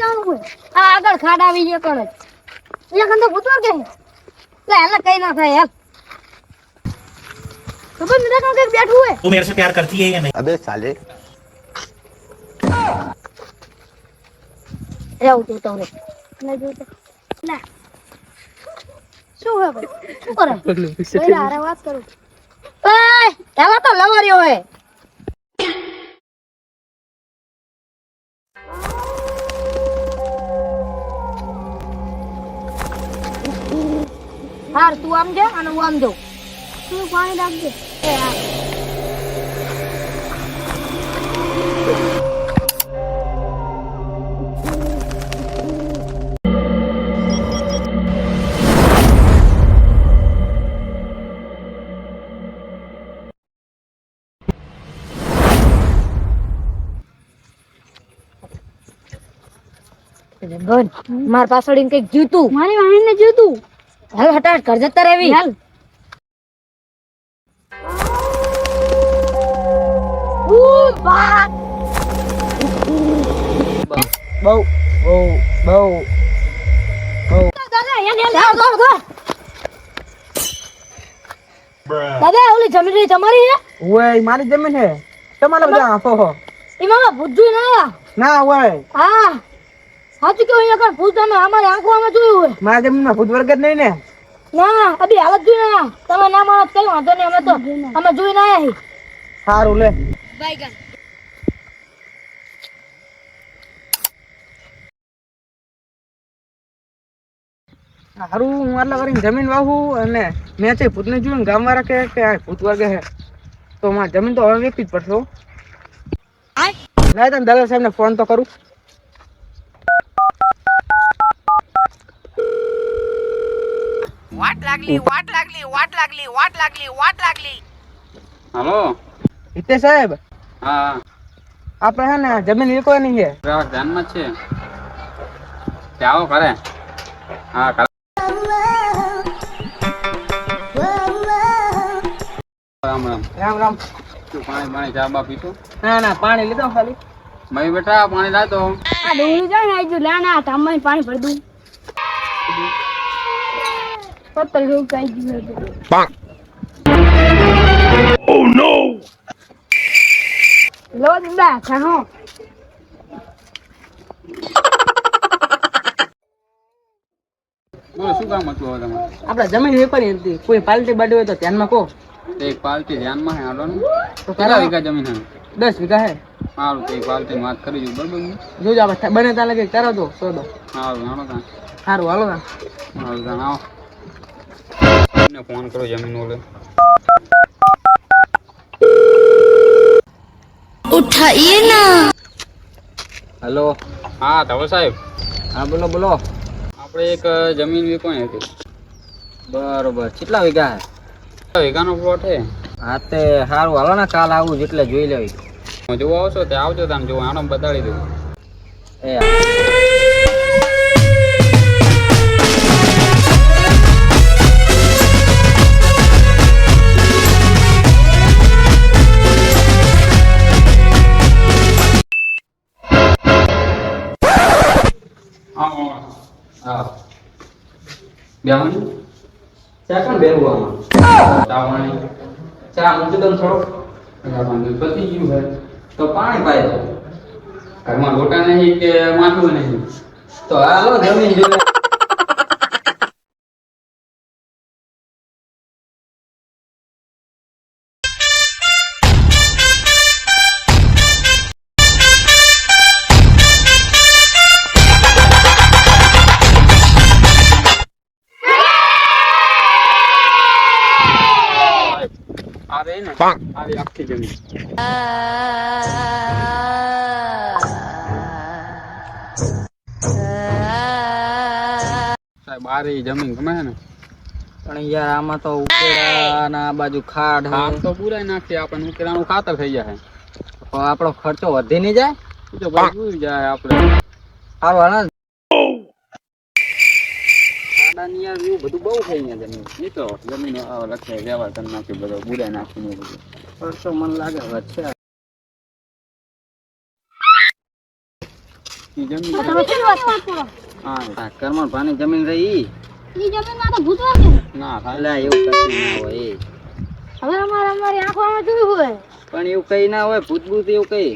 જવાનું હોય આ આગળ ખાડ આવી છે કણ અહીંયા કંદો ભૂતવા કે લે હાલ કઈ ના થાય યાર ખબર નથી કોણ કઈક બેઠું હોય तू मेरे से प्यार करती है या नहीं अबे साले રહેવું તું તો રે ના જોઈ તો ના શું હે ભાઈ શું કરે ભાઈ હારે વાત કરું એ એલા તો લવર્યો હે હાર તું આમ જા અને હું આમ જાઉં. તું પાણી રાખજે એ હા. પાછળ કંઈક જીતું મારી વાહન ને જીતું હાલ હટાટ કર જતા રહેવી. હાલ. બહુ બહુ બહુ દાદા ઓલી જમીન રહી તમારી હે? ઓય મારી જમીન હે. તમારે બધા આંખો હો. એમાં ભૂજુ ના ના ઓય હા. સાચું કેવું અહીંયા કણ ભૂત તમે અમારે આંખોમાં જોયું હોય. મારા જમીનમાં ભૂત વર્ગ જ નહીં ને. ના અભી હાલત જોઈ ના તમે ના માણસ કઈ વાંધો નહીં અમે તો અમે જોઈ ના આવ્યા સારું લે. બાઈગન હારું હું આટલા કરીને જમીન વાવું અને મેં છે ભૂતને જોયું ગામવાળા કે કે આ ભૂત વર્ગ હે. તો મારા જમીન તો હવે વેચવી જ પડશે હો. લાય તને દાદા સાહેબને ફોન તો કરું. હલો? હિતે સાહેબ હા. આપણે હે ને જમીન વેચવાની છે. ગ્રાહક ધ્યાનમાં જ છે. તે આવો કરે હા કરે રામ રામ. રામ રામ. શું પાણી પાણી ચા બા પીતો ના ના પાણી લીધો ખાલી. મય બેટા પાણી લાતો આ ડોલી જાય ને આજુ પાણી ભરી દઉં. પત્તર જેવું કઈ ગયું હતું લો દીદા ખાહો બોલો શું કામ હતું હવે તમારે આપણે જમીન વેપારી હતી. કોઈ પાલટી બાડી હોય તો ધ્યાનમાં કહો. તે એક પાલટી ધ્યાનમાં હે હાલો તો કેટલા વીઘા જમીન હે? દસ વીઘા હે. સારું તે એક પાલટી વાત કરી દઉં બરોબર જોજો આપણે બને ત્યાં લગે કરો તો સોદો સારું હાલો તાં. સારું હાલો ના સારું તાં આવો એને ફોન કરો જમીન ઓલે. હેલો. હા ધવલ સાહેબ. હા બોલો બોલો. આપણે એક જમીન વેચવાની હતી. બરોબર. કેટલા વીઘા હે? વીઘાનો પ્લોટ છે હા તે સારું. હાલો ને કાલ આવું એટલે જોઈ લેવી. જોવા આવશો તે આવજો તમે જોવા આનો બતાડી દઉં. એ બેવાનું ચા કાં બેરવું આમાં? ચાવણી ચા મૂકી દઉં થોડો પતી ગયું તો પાણી પાય ઘરમાં લોટા નહીં કે માથું નહીં. તો હાલો જમીન જોઈ. આ ને આખી જમીન. સાહેબ આ જમીન ગમે છે ને? પણ યાર આમાં તો ઉકેડા ના આ બાજુ ખાડ. આમ તો પૂરાય નાખીએ આપણને ઉકેરાનું ખાતર થઈ જાય. પણ આપણો ખર્ચો વધી નહીં જાય? તો જાય આપણે. સારું બધું બહુ થઈ ગયા જમીન. એ તો જમીન લખે વ્યવહાર કરી નાખ્યો બધો બુરાઈ નાખીને બધું. ખર્ચો મને લાગે વધશે જમીન હા કરમણ ભાની રહી. ને. ના અલા એવું કશું ના હોય. હવે અમારે અમારી આંખોમાં જોયું હોય. પણ એવું કઈ ના હોય ભૂત ભૂત એવું કઈ.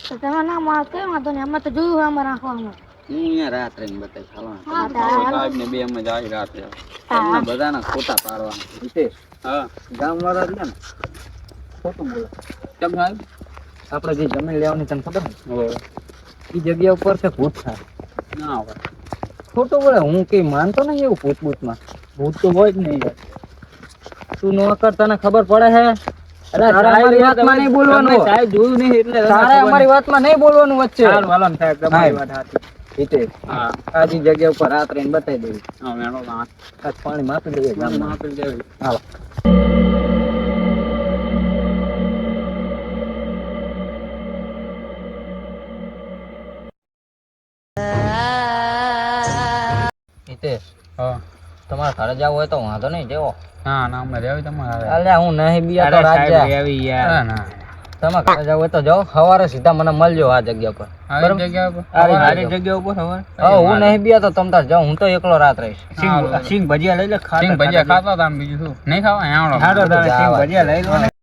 તો તમે ના માર કઈ વાંધો નહીં. અમે તો જોયું હોય અમારા આંખોમાં હું અહીંયા રાત રહીને બતાવીશ હાલો ને. હા, તો હાલો. સાહેબ ને બે અમે જાય રાતે હા. બધાના ખોટા પાડવાના. હિતેશ હા. ગામ વાળા રહ્યા ને. ખોટું બોલે કેમ સાહેબ આપણે જે જમીન લેવાની તને ખબર ને એ જગ્યા ઉપર છે ભૂત ના હોય ખોટું બોલે હું કઈ માનતો નહીં એવું ભૂત ભૂતમાં ભૂત તો હોય જ નહીં તું નો કર તને ખબર પડે હે? અરે અમારી વાતમાં નહીં બોલવાનું. સાહેબ જોયું નહીં એટલે તારે અમારી વાતમાં નહીં બોલવાનું વચ્ચે. સાહેબ તમારી વાત સાચી. હિતેશ હા. આ જે જગ્યા ઉપર રાત રહીને બતાવી દેવી. હા મેળો પાણી માપી દેવી ગામમાં. આપી દેવી. હાલો. હિતેશ હા. તમારે ઘરે જવું હોય તો વાંધો નહીં જેવો ના ના અમે રહેવી તમારે અલ્યા હું નહીં બી તો રાત આવી યાર. ના. તમે ઘરે જવું તો જાઓ. સવારે સીધા મને મળજો આ જગ્યા પર. જગ્યા ઉપર હા હું નહીં બિયા તો તમ તાર જાઉં હું તો એકલો રાત રહીશ. સિંગ- ભજીયા લઈ લે સિંગ ભજીયા ખાતા બીજું શું? નહીં ખાવા? ભજીયા લઈ લો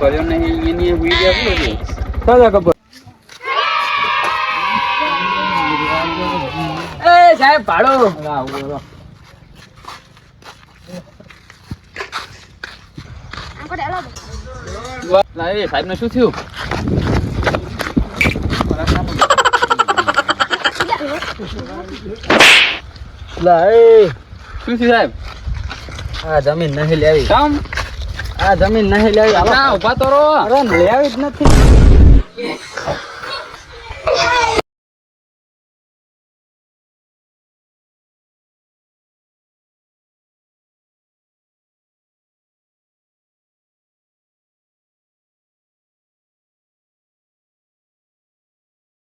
કર્યો નહીં એની વીડિયો આપી હતી. સાજા કપૂર એ સાહેબ ભાડો. ઢેલો દો. લા, શું થયું? લા એ શું થયું સાહેબ? આ જમીન નહીં લેવી. કામ? આ જમીન નહીં લેવી. ઊભા તો રો લેવી જ નથી